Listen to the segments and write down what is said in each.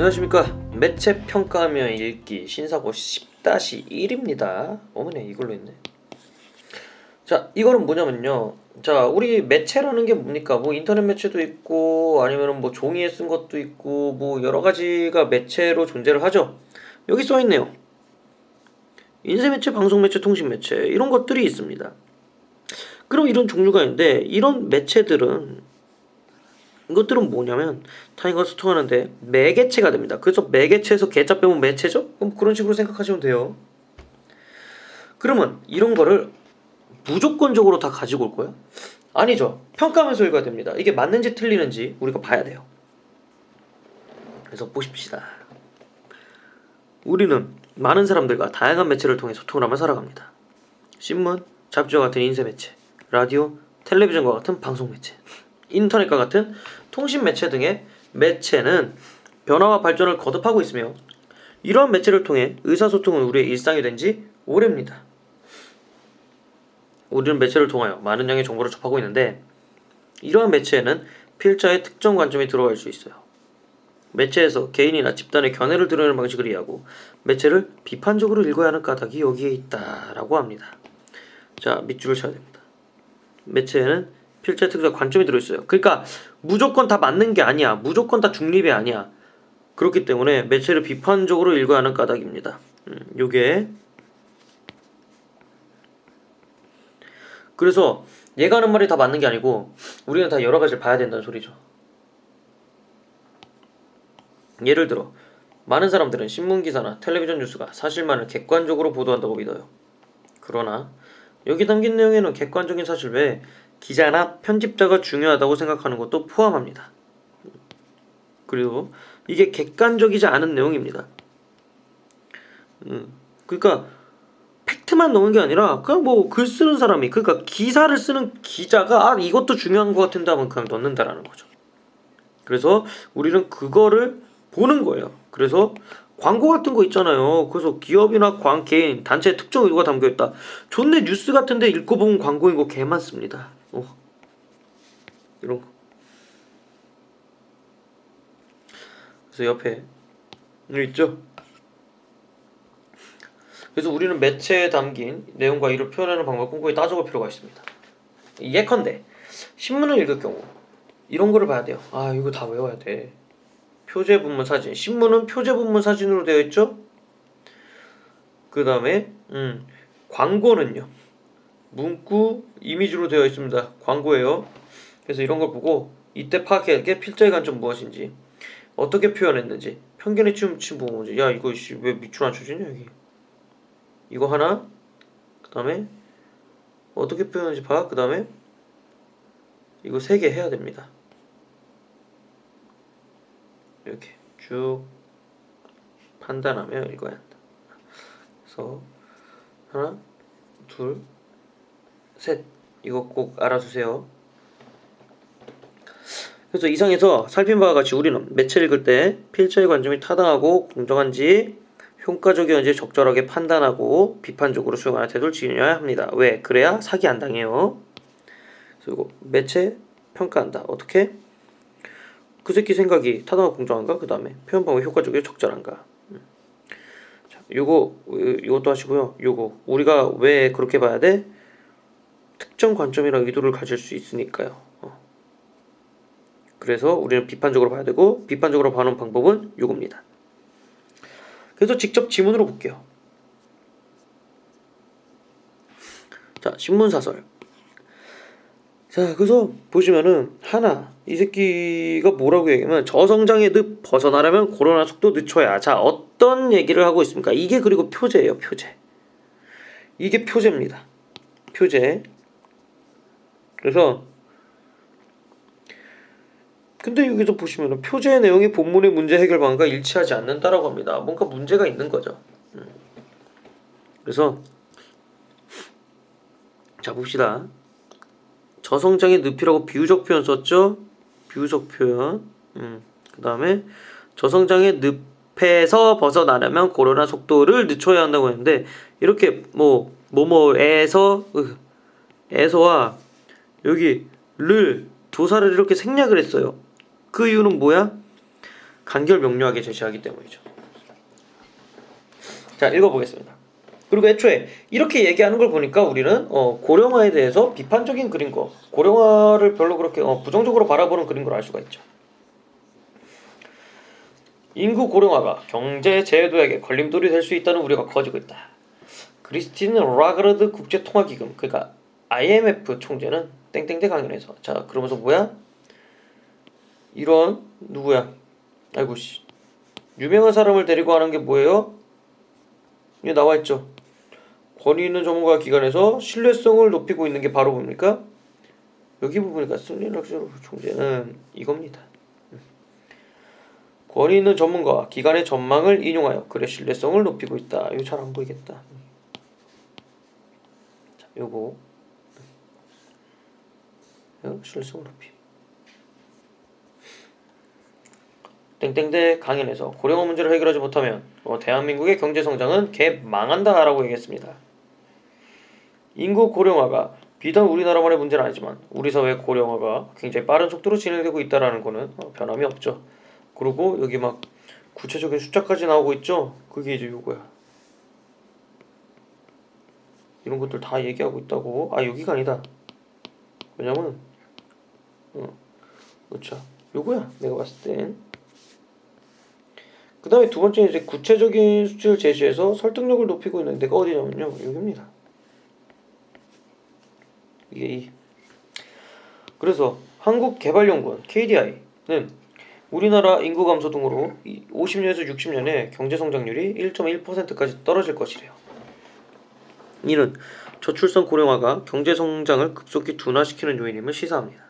안녕하십니까. 매체 평가하며 읽기 신사고 10-1입니다. 어머네 이걸로 했네. 자 이거는 뭐냐면요. 자 우리 매체라는 게 뭡니까? 뭐 인터넷 매체도 있고 아니면 뭐 종이에 쓴 것도 있고 뭐 여러 가지가 매체로 존재를 하죠. 여기 써 있네요. 인쇄 매체 방송 매체 통신 매체 이런 것들이 있습니다. 그럼 이런 종류가 있는데 이런 매체들은 이것들은 뭐냐면 타이거가 소통하는데 매개체가 됩니다. 그래서 매개체에서 개자 빼면 매체죠? 그럼 그런 식으로 생각하시면 돼요. 그러면 이런 거를 무조건적으로 다 가지고 올 거야? 아니죠. 평가하면서 읽어야 됩니다. 이게 맞는지 틀리는지 우리가 봐야 돼요. 그래서 보십시다. 우리는 많은 사람들과 다양한 매체를 통해 소통을 하며 살아갑니다. 신문, 잡지와 같은 인쇄 매체, 라디오, 텔레비전과 같은 방송 매체, 인터넷과 같은 통신 매체 등의 매체는 변화와 발전을 거듭하고 있으며 이러한 매체를 통해 의사소통은 우리의 일상이 된 지 오래입니다. 우리는 매체를 통하여 많은 양의 정보를 접하고 있는데 이러한 매체에는 필자의 특정 관점이 들어갈 수 있어요. 매체에서 개인이나 집단의 견해를 드러내는 방식을 이해하고 매체를 비판적으로 읽어야 하는 까닭이 여기에 있다라고 합니다. 자, 밑줄을 쳐야 됩니다. 매체에는 필자의 특정 관점이 들어있어요. 그러니까 무조건 다 맞는 게 아니야. 무조건 다 중립이 아니야. 그렇기 때문에 매체를 비판적으로 읽어야 하는 까닭입니다. 음, 요게 그래서 얘가 하는 말이 다 맞는 게 아니고 우리는 다 여러 가지를 봐야 된다는 소리죠. 예를 들어 많은 사람들은 신문 기사나 텔레비전 뉴스가 사실만을 객관적으로 보도한다고 믿어요. 그러나 여기 담긴 내용에는 객관적인 사실 외에 기자나 편집자가 중요하다고 생각하는 것도 포함합니다. 그리고 이게 객관적이지 않은 내용입니다. 음, 그러니까 팩트만 넣은 게 아니라 그냥 뭐 글 쓰는 사람이 그러니까 기사를 쓰는 기자가 아 이것도 중요한 것 같은데 하면 그냥 넣는다라는 거죠. 그래서 우리는 그거를 보는 거예요. 그래서 광고 같은 거 있잖아요. 그래서 기업이나 광 개인 단체 특정 의도가 담겨 있다. 좋네 뉴스 같은데 읽고 보면 광고인 거 개 많습니다. 어. 이런 거. 그래서 옆에 여기 있죠. 그래서 우리는 매체에 담긴 내용과 이를 표현하는 방법을 꼼꼼히 따져볼 필요가 있습니다. 예컨대 신문을 읽을 경우 이런 거를 봐야 돼요. 아 이거 다 외워야 돼. 표제 분문 사진. 신문은 표제 분문 사진으로 되어 있죠. 그 다음에 음, 광고는요. 문구 이미지로 되어 있습니다. 광고예요. 그래서 이런 걸 보고 이때 파악해야 게 필자의 관점 무엇인지 어떻게 표현했는지 편견의 치우침 뭐지 야 이거 씨, 왜 밑줄 안 쳐지냐 여기 이거 하나 그 다음에 어떻게 표현하는지 봐. 그 다음에 이거 세 개 해야 됩니다. 이렇게 쭉 판단하며 읽어야 한다. 그래서 하나, 둘, 셋 이거 꼭 알아두세요. 그래서 이상에서 살핀 바와 같이 우리는 매체를 읽을 때 필자의 관점이 타당하고 공정한지 효과적이었는지 적절하게 판단하고 비판적으로 수용하는 태도를 지녀야 합니다. 왜? 그래야 사기 안 당해요. 그리고 매체 평가한다. 어떻게? 그 새끼 생각이 타당하고 공정한가? 그 다음에 표현 방법이 효과적이고 적절한가? 음. 자, 요거 이것도 하시고요. 요거 우리가 왜 그렇게 봐야 돼? 특정 관점이랑 의도를 가질 수 있으니까요. 어. 그래서 우리는 비판적으로 봐야 되고 비판적으로 봐는 방법은 요겁니다. 그래서 직접 지문으로 볼게요. 자, 신문사설. 자, 그래서 보시면은 하나 이 새끼가 뭐라고 얘기하면 저성장의 늪 벗어나려면 코로나 속도 늦춰야. 자, 어떤 얘기를 하고 있습니까? 이게 그리고 표제예요, 표제. 이게 표제입니다. 표제. 그래서 근데 여기서 보시면 표제의 내용이 본문의 문제 해결 방안과 일치하지 않는다라고 합니다. 뭔가 문제가 있는 거죠. 음. 그래서 자 봅시다. 저성장의 늪이라고 비유적 표현 썼죠? 비유적 표현. 음. 그 다음에 저성장의 늪에서 벗어나려면 코로나 속도를 늦춰야 한다고 했는데 이렇게 뭐 뭐뭐에서 에서와 여기 를 조사를 이렇게 생략을 했어요. 그 이유는 뭐야? 간결 명료하게 제시하기 때문이죠. 자 읽어보겠습니다. 그리고 애초에 이렇게 얘기하는 걸 보니까 우리는 어, 고령화에 대해서 비판적인 그린 거, 고령화를 별로 그렇게 어, 부정적으로 바라보는 그린 걸 알 수가 있죠. 인구 고령화가 경제 제도에게 걸림돌이 될 수 있다는 우려가 커지고 있다. 크리스틴 라가르드 국제통화기금 그러니까 IMF 총재는 땡땡대 강연에서 자 그러면서 뭐야? 이런 누구야? 아이고 씨 유명한 사람을 데리고 하는 게 뭐예요? 이게 나와 있죠. 권위 있는 전문가 기관에서 신뢰성을 높이고 있는 게 바로 뭡니까? 여기 부분이니까 럭셔리 총재는 이겁니다. 권위 있는 전문가와 기관의 전망을 인용하여 글의 신뢰성을 높이고 있다. 이거 잘 안 보이겠다. 자, 요거 요 신뢰성을 높이. 땡땡대 강연에서 고령화 문제를 해결하지 못하면 어, 대한민국의 경제 성장은 개 망한다라고 얘기했습니다. 인구 고령화가 비단 우리나라만의 문제는 아니지만 우리 사회 고령화가 굉장히 빠른 속도로 진행되고 있다라는 거는 어, 변함이 없죠. 그리고 여기 막 구체적인 숫자까지 나오고 있죠. 그게 이제 요거야. 이런 것들 다 얘기하고 있다고. 아 여기가 아니다. 왜냐면 어, 그렇죠. 요거야. 내가 봤을 땐. 그 다음에 두 번째 이제 구체적인 수치를 제시해서 설득력을 높이고 있는 데가 어디냐면요. 여기입니다. 이게 이. 그래서 한국개발연구원 KDI는 우리나라 인구 감소 등으로 50년에서 60년에 경제 성장률이 1.1%까지 떨어질 것이래요. 이는 저출산 고령화가 경제 성장을 급속히 둔화시키는 요인임을 시사합니다.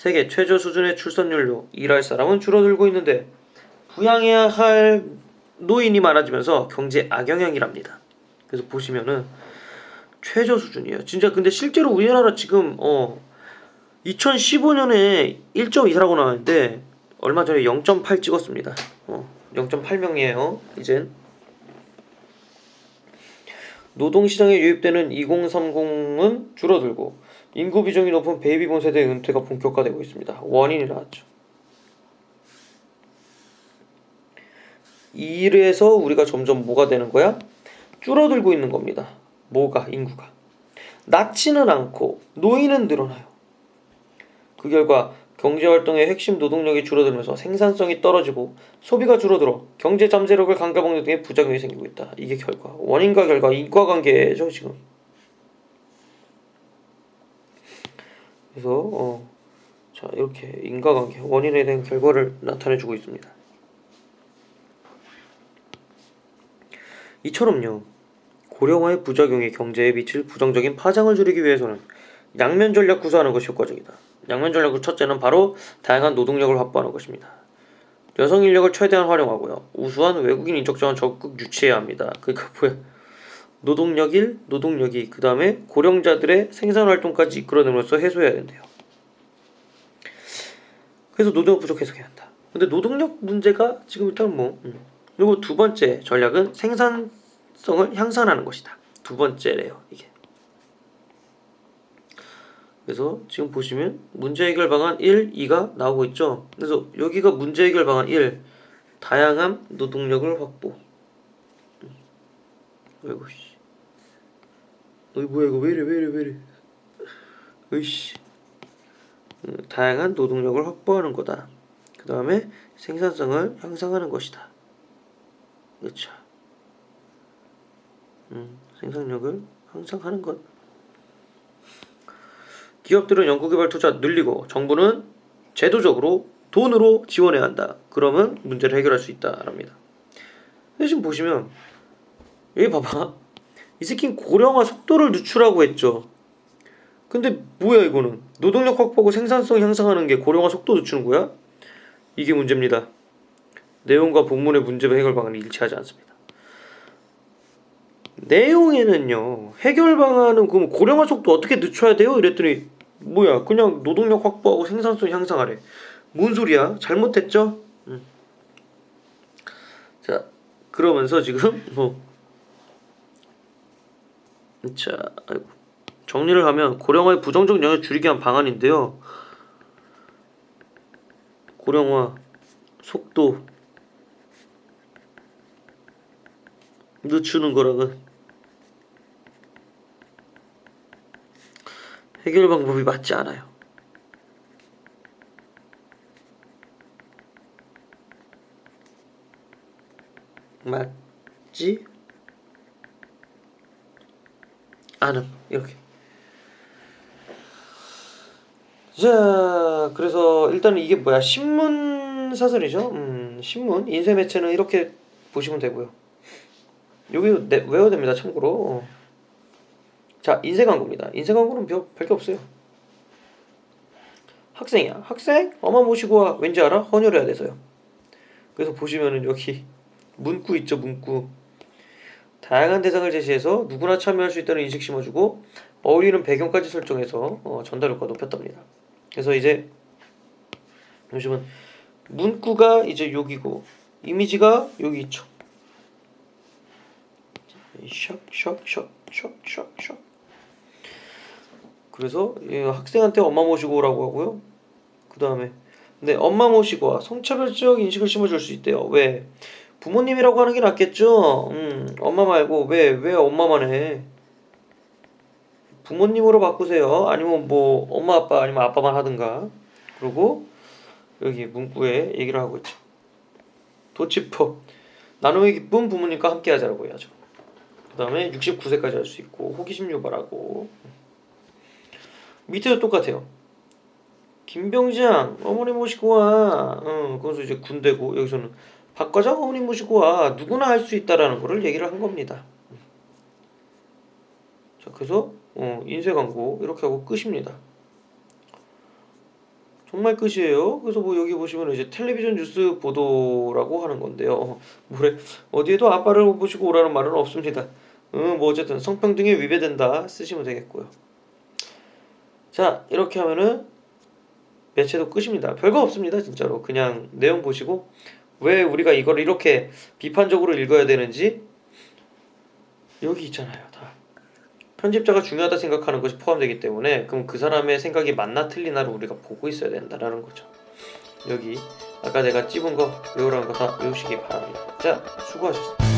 세계 최저 수준의 출산율로 일할 사람은 줄어들고 있는데 부양해야 할 노인이 많아지면서 경제 악영향이랍니다. 그래서 보시면은 최저 수준이에요. 진짜 근데 실제로 우리나라 지금 어 2015년에 1.24라고 나왔는데 얼마 전에 0.8 찍었습니다. 어, 0.8명이에요. 이젠 노동시장에 유입되는 2030은 줄어들고 인구 비중이 높은 베이비본 세대의 은퇴가 본격화되고 있습니다. 원인이 나왔죠. 이래서 우리가 점점 뭐가 되는 거야? 줄어들고 있는 겁니다. 뭐가 인구가 낮지는 않고 노인은 늘어나요. 그 결과 경제 활동의 핵심 노동력이 줄어들면서 생산성이 떨어지고 소비가 줄어들어 경제 잠재력을 강가먹는 등의 부작용이 생기고 있다. 이게 결과 원인과 결과 인과관계죠 지금. 그래서 어, 자 이렇게 인과관계 원인에 대한 결과를 나타내주고 있습니다. 이처럼요 고령화의 부작용이 경제에 미칠 부정적인 파장을 줄이기 위해서는 양면 전략 구사하는 것이 효과적이다. 양면 전략의 첫째는 바로 다양한 노동력을 확보하는 것입니다. 여성 인력을 최대한 활용하고요. 우수한 외국인 인적 자원 적극 유치해야 합니다. 그러니까 뭐야? 노동력 1, 노동력 2, 그 다음에 고령자들의 생산 활동까지 이끌어내면서 해소해야 된대요. 그래서 노동력 부족 해소해야 한다. 근데 노동력 문제가 지금 일단 뭐 음. 그리고 두 번째 전략은 생산성을 향상하는 것이다. 두 번째래요 이게. 그래서 지금 보시면 문제 해결 방안 1, 2가 나오고 있죠. 그래서 여기가 문제 해결 방안 1 다양한 노동력을 확보. 아이고 씨. 어이 뭐야 이거 왜 이래 왜 이래 왜 이래. 으이씨. 음, 다양한 노동력을 확보하는 거다. 그 다음에 생산성을 향상하는 것이다. 그렇죠. 음, 생산력을 향상하는 것. 기업들은 연구개발 투자 늘리고 정부는 제도적으로 돈으로 지원해야 한다. 그러면 문제를 해결할 수 있다랍니다. 지금 보시면 여기 봐봐. 이 새끼는 고령화 속도를 늦추라고 했죠. 근데 뭐야 이거는 노동력 확보하고 생산성 향상하는 게 고령화 속도 늦추는 거야? 이게 문제입니다. 내용과 본문의 문제 해결 방안이 일치하지 않습니다. 내용에는요 해결 방안은 그럼 고령화 속도 어떻게 늦춰야 돼요? 이랬더니 뭐야 그냥 노동력 확보하고 생산성 향상하래. 뭔 소리야? 잘못했죠? 음. 자 그러면서 지금 뭐 자, 아이고. 정리를 하면 고령화의 부정적 영향을 줄이기 위한 방안인데요. 고령화 속도 늦추는 거랑은 해결 방법이 맞지 않아요. 맞지? 않음 이렇게. 자, 그래서 일단 이게 뭐야? 신문 사설이죠. 음, 신문 인쇄 매체는 이렇게 보시면 되고요. 여기 내, 외워야 됩니다. 참고로. 자, 인쇄 광고입니다. 인쇄 광고는 별, 별게 없어요. 학생이야. 학생? 엄마 모시고 와. 왠지 알아? 헌혈해야 돼서요. 그래서 보시면은 여기 문구 있죠, 문구. 다양한 대상을 제시해서 누구나 참여할 수 있다는 인식 심어주고 어울리는 배경까지 설정해서 어, 전달 효과 높였답니다. 그래서 이제 보시면 문구가 이제 여기고 이미지가 여기 있죠. 샥샥샥샥샥샥 그래서 이 학생한테 엄마 모시고 오라고 하고요. 그 다음에 네 엄마 모시고 와 성차별적 인식을 심어줄 수 있대요. 왜 부모님이라고 하는 게 낫겠죠. 음 엄마 말고 왜 왜 엄마만 해? 부모님으로 바꾸세요. 아니면 뭐 엄마 아빠 아니면 아빠만 하든가. 그리고 여기 문구에 얘기를 하고 있죠. 도치법 나눔의 기쁨 부모님과 함께 하자라고 해야죠. 그 다음에 69세까지 할 수 있고 호기심 유발하고 밑에도 똑같아요. 김병장 어머니 모시고 와. 응, 그래서 이제 군대고 여기서는 박 과장 어머니 모시고 와. 누구나 할 수 있다라는 거를 얘기를 한 겁니다. 자, 그래서 어, 인쇄 광고 이렇게 하고 끝입니다. 정말 끝이에요. 그래서 뭐 여기 보시면 이제 텔레비전 뉴스 보도라고 하는 건데요. 뭐래 어디에도 아빠를 모시고 오라는 말은 없습니다. 음, 뭐 어쨌든 성평등에 위배된다 쓰시면 되겠고요. 자 이렇게 하면은 매체도 끝입니다. 별거 없습니다 진짜로 그냥 내용 보시고 왜 우리가 이걸 이렇게 비판적으로 읽어야 되는지 여기 있잖아요 다 편집자가 중요하다 생각하는 것이 포함되기 때문에 그럼 그 사람의 생각이 맞나 틀리나를 우리가 보고 있어야 된다라는 거죠. 여기 아까 내가 찝은 거 외우라는 거 다 외우시기 바랍니다. 자 수고하셨습니다.